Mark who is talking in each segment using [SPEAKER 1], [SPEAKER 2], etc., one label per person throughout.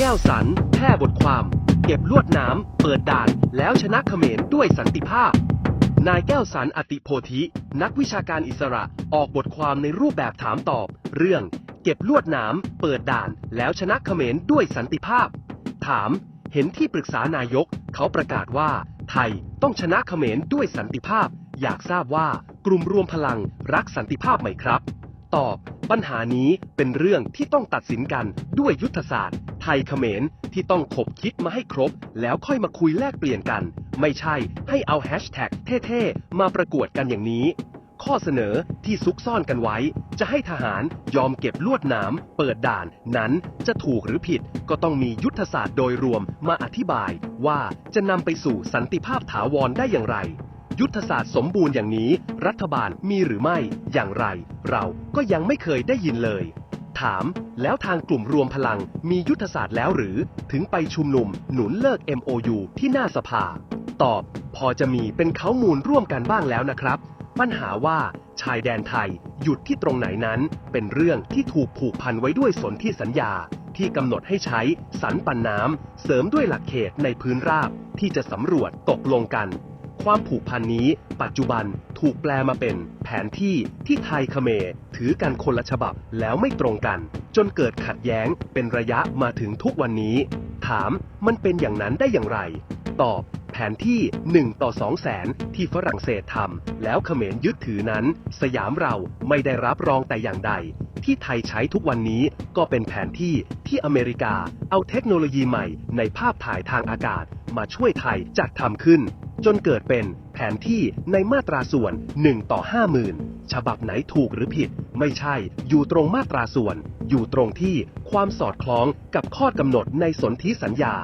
[SPEAKER 1] แก้วสันแพร่บทความ เก็บลวดน้ำเปิดด่านแล้วชนะเขมรด้วยสันติภาพ นายแก้วสันอติโพธิ นักวิชาการอิสระออกบทความในรูปแบบถามตอบ เรื่อง เก็บลวดน้ำเปิดด่านแล้วชนะเขมรด้วยสันติภาพ ถาม เห็นที่ปรึกษานายก เขาประกาศว่า ไทยต้องชนะเขมรด้วยสันติภาพ อยากทราบว่ากลุ่มรวมพลังรักสันติภาพไหมครับ ตอบ ปัญหานี้เป็นเรื่องที่ต้องตัดสินกันด้วยยุทธศาสตร์ ไทยเขมรที่ต้องขบคิดมาให้ครบ แล้วค่อยมาคุยแลกเปลี่ยนกัน ไม่ใช่ให้เอาแฮชแท็กเท่ๆ มาประกวดกันอย่างนี้ ข้อเสนอที่ซุกซ่อนกันไว้ จะให้ทหารยอมเก็บลวดหนามเปิดด่านนั้นจะถูกหรือผิด ก็ต้องมียุทธศาสตร์โดยรวมมาอธิบาย ว่าจะนำไปสู่สันติภาพถาวรได้อย่างไรยุทธศาสตร์สมบูรณ์อย่างนี้ รัฐบาลมีหรือไม่อย่างไร เราก็ยังไม่เคยได้ยินเลย ถาม แล้วทางกลุ่มรวมพลังมียุทธศาสตร์แล้วหรือ ถึงไปชุมนุมหนุนเลิก MOU ที่หน้าสภา ตอบ พอจะมีเป็นเขามูลร่วมกันบ้างแล้วนะครับ ปัญหาว่าชายแดนไทยหยุดที่ตรงไหนนั้น เป็นเรื่องที่ถูกผูกพันไว้ด้วยสนธิสัญญา ที่กำหนดให้ใช้สันปันน้ำเสริมด้วยหลักเขตในพื้นราบที่จะสำรวจตกลงกัน ความผูกพันนี้ ปัจจุบันถูกแปลมาเป็นแผนที่ที่ไทยเขมรถือกันคนละฉบับแล้วไม่ตรงกัน จนเกิดขัดแย้งเป็นระยะมาถึงทุกวันนี้ ถามมันเป็นอย่างนั้นได้อย่างไร ตอบ แผนที่ 1 ต่อ 2 แสนที่ฝรั่งเศสทำแล้วเขมรยึดถือนั้น สยามเราไม่ได้รับรองแต่อย่างใด ที่ไทยใช้ทุกวันนี้ก็เป็นแผนที่ที่อเมริกาเอาเทคโนโลยีใหม่ในภาพถ่ายทางอากาศมาช่วยไทยจัดทำขึ้น จนเกิดเป็นแผนที่ในมาตราส่วน 1 ต่อ 50,000 ฉบับไหนถูกหรือผิด ไม่ใช่อยู่ตรงมาตราส่วน อยู่ตรงที่ความสอดคล้องกับข้อกำหนดในสนธิสัญญา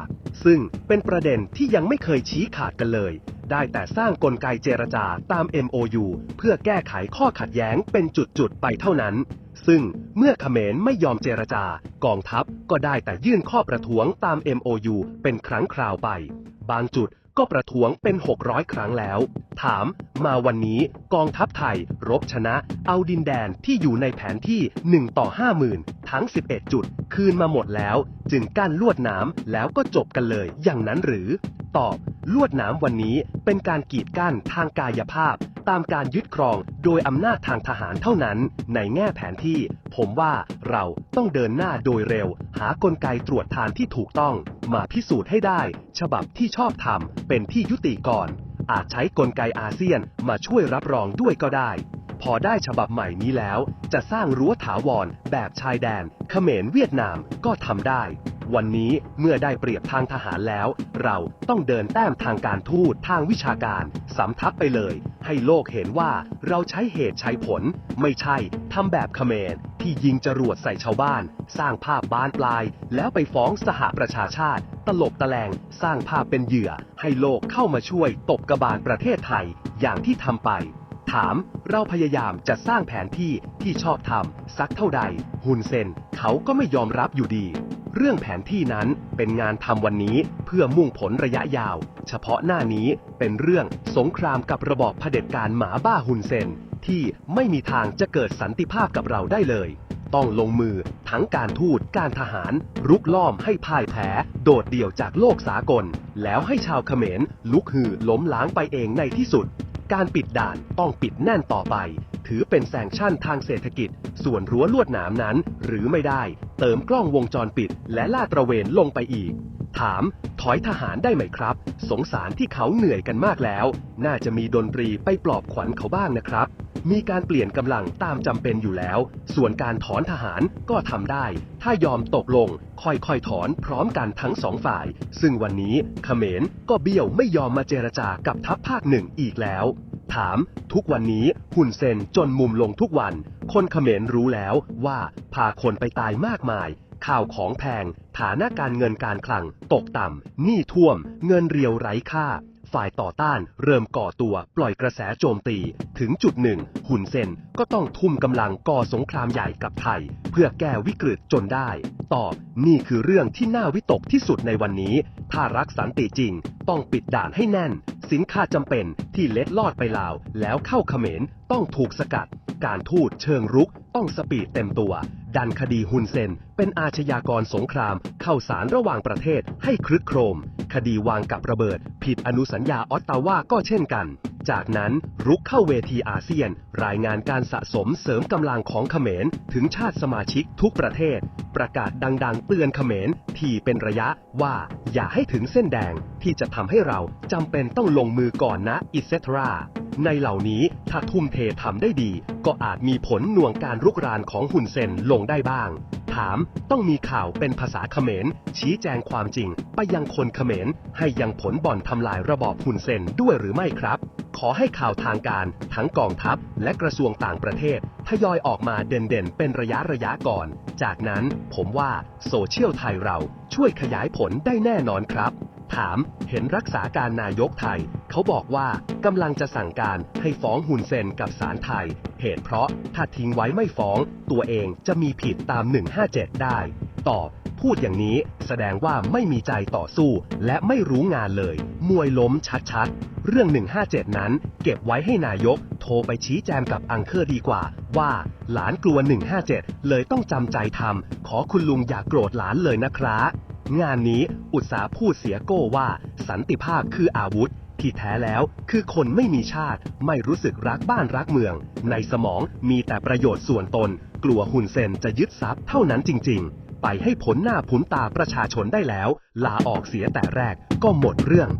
[SPEAKER 1] ซึ่งเป็นประเด็นที่ยังไม่เคยชี้ขาดกันเลย ได้แต่สร้างกลไกเจรจาตาม MOU เพื่อแก้ไขข้อขัดแย้งเป็นจุด ๆ ไปเท่านั้น ซึ่งเมื่อเขมรไม่ยอมเจรจาก องทัพก็ได้แต่ยื่นข้อประท้วงตาม MOU เป็นครั้งคราวไป บางจุด ก็ประท้วงเป็น 600 ครั้งแล้ว ถามมาวันนี้กองทัพไทย รบชนะ เอาดินแดนที่อยู่ในแผนที่ 1 ต่อ 50,000 ทั้ง 11 จุด คืนมาหมดแล้ว จึงกั้นลวดน้ำแล้วก็จบกันเลยอย่างนั้นหรือ ตอบ ลวดน้ำวันนี้เป็นการกีดกั้นทางกายภาพ ตามการยึดครองโดยอำนาจทางทหารเท่านั้น ในแง่แผนที่ ผมว่าเราต้องเดินหน้าโดยเร็ว หากลไกตรวจทานที่ถูกต้อง มาพิสูจน์ให้ได้ ฉบับที่ชอบทำเป็นที่ยุติก่อน อาจใช้กลไกอาเซียนมาช่วยรับรองด้วยก็ได้ พอได้ฉบับใหม่นี้แล้ว จะสร้างรั้วถาวรแบบชายแดนเขมรเวียดนามก็ทำได้ วันนี้เมื่อได้เปรียบทางทหารแล้ว เราต้องเดินแต้มทางการทูตทางวิชาการสำทับไปเลย ให้โลกเห็นว่าเราใช้เหตุใช้ผล ไม่ใช่ทำแบบเขมรที่ยิงจรวดใส่ชาวบ้าน สร้างภาพบานปลาย แล้วไปฟ้องสหประชาชาติ ตลบตะแลงสร้างภาพเป็นเหยื่อ ให้โลกเข้ามาช่วยตบกระบาลประเทศไทยอย่างที่ทำไปถามเราพยายามจะสร้างแผนที่ที่ชอบทำสักเท่าใด ฮุนเซนเขาก็ไม่ยอมรับอยู่ดี เรื่องแผนที่นั้นเป็นงานทำวันนี้เพื่อมุ่งผลระยะยาว เฉพาะหน้านี้เป็นเรื่องสงครามกับระบอบเผด็จการหมาบ้าฮุนเซน ที่ไม่มีทางจะเกิดสันติภาพกับเราได้เลย ต้องลงมือทั้งการทูตการทหาร รุกล้อมให้พ่ายแพ้ โดดเดี่ยวจากโลกสากล แล้วให้ชาวเขมร ลุกฮือล้มล้างไปเองในที่สุด การปิดด่านต้องปิดแน่นต่อไป ถือเป็นแซงชั่นทางเศรษฐกิจ ส่วนรั้วลวดหนามนั้น หรือไม่ได้ เติมกล้องวงจรปิด และลาดตระเวนลงไปอีก ถาม ถอยทหารได้ไหมครับ สงสารที่เขาเหนื่อยกันมากแล้ว น่าจะมีดนตรีไปปลอบขวัญเขาบ้างนะครับ มีการเปลี่ยนกำลังตามจำเป็นอยู่แล้ว ส่วนการถอนทหารก็ทำได้ ถ้ายอมตกลง ค่อยๆถอนพร้อมกันทั้งสองฝ่าย ซึ่งวันนี้เขมรก็เบี้ยวไม่ยอมมาเจรจากับทัพภาคหนึ่งอีกแล้ว ถาม ทุกวันนี้หุ่นเซนจนมุมลงทุกวัน คนเขมรรู้แล้วว่าพาคนไปตายมากมาย ข่าวของแพง ฐานะการเงินการคลัง ตกต่ำหนี้ท่วม เงินเรียวไร้ค่า ฝ่ายต่อต้านเริ่มก่อตัวปล่อยกระแสโจมตี ถึงจุดหนึ่ง หุ่นเซนก็ต้องทุ่มกำลังก่อสงครามใหญ่กับไทย เพื่อแก้วิกฤตจนได้ ตอบนี่คือเรื่องที่น่าวิตกที่สุดในวันนี้ ถ้ารักสันติจริง ต้องปิดด่านให้แน่น สินค้าจำเป็นที่เล็ดลอดไปลาว แล้วเข้าเขมรต้องถูกสกัด การทูตเชิงรุกต้องสปีดเต็มตัว ดันคดีฮุนเซน เป็นอาชญากรสงคราม เข้าสารระหว่างประเทศให้คลึกโครม คดีวางกับระเบิด ผิดอนุสัญญาออตตาวาก็เช่นกัน จากนั้นรุกเข้าเวทีอาเซียน รายงานการสะสมเสริมกำลังของเขมร ถึงชาติสมาชิกทุกประเทศ ประกาศดังๆ เตือนเขมรที่เป็นระยะว่าอย่าให้ถึงเส้นแดงที่จะทำให้เราจำเป็นต้องลงมือก่อนนะอิเซตราในเหล่านี้ถ้าทุ่มเททำได้ดี ก็อาจมีผลหน่วงการรุกรานของฮุนเซนลงได้บ้าง ถามต้องมีข่าวเป็นภาษาเขมร ชี้แจงความจริง ไปยังคนเขมร ให้ยังผลบ่อนทำลายระบอบฮุนเซนด้วยหรือไม่ครับ ขอให้ข่าวทางการทั้งกองทัพและกระทรวงต่างประเทศ ทยอยออกมาเด่นๆ เป็นระยะระยะก่อน จากนั้นผมว่าโซเชียลไทยเราช่วยขยายผลได้แน่นอนครับ ถามเห็นรักษาการนายกไทย เขาบอกว่ากำลังจะสั่งการให้ฟ้องฮุนเซนกับศาลไทย เหตุเพราะถ้าทิ้งไว้ไม่ฟ้อง ตัวเองจะมีผิดตาม 157 ได้ ตอบพูดอย่างนี้แสดงว่าไม่มีใจต่อสู้ และไม่รู้งานเลย มวยล้มชัดๆ เรื่อง 157 นั้น เก็บไว้ให้นายก โทรไปชี้แจงกับอังเคอร์ดีกว่า ว่าหลานกลัว 157 เลยต้องจำใจทำขอคุณลุงอย่ากโกรธหลานเลยนะครับ งานนี้อุตสาห์พูดเสียโก้ว่า สันติภาพคืออาวุธ ที่แท้แล้วคือคนไม่มีชาติ ไม่รู้สึกรักบ้านรักเมือง ในสมองมีแต่ประโยชน์ส่วนตน กลัวหุ่นเซนจะยึดทรัพย์เท่านั้นจริง ๆ ไปให้ผลหน้าผลตาประชาชนได้แล้ว ลาออกเสียแต่แรกก็หมดเรื่อง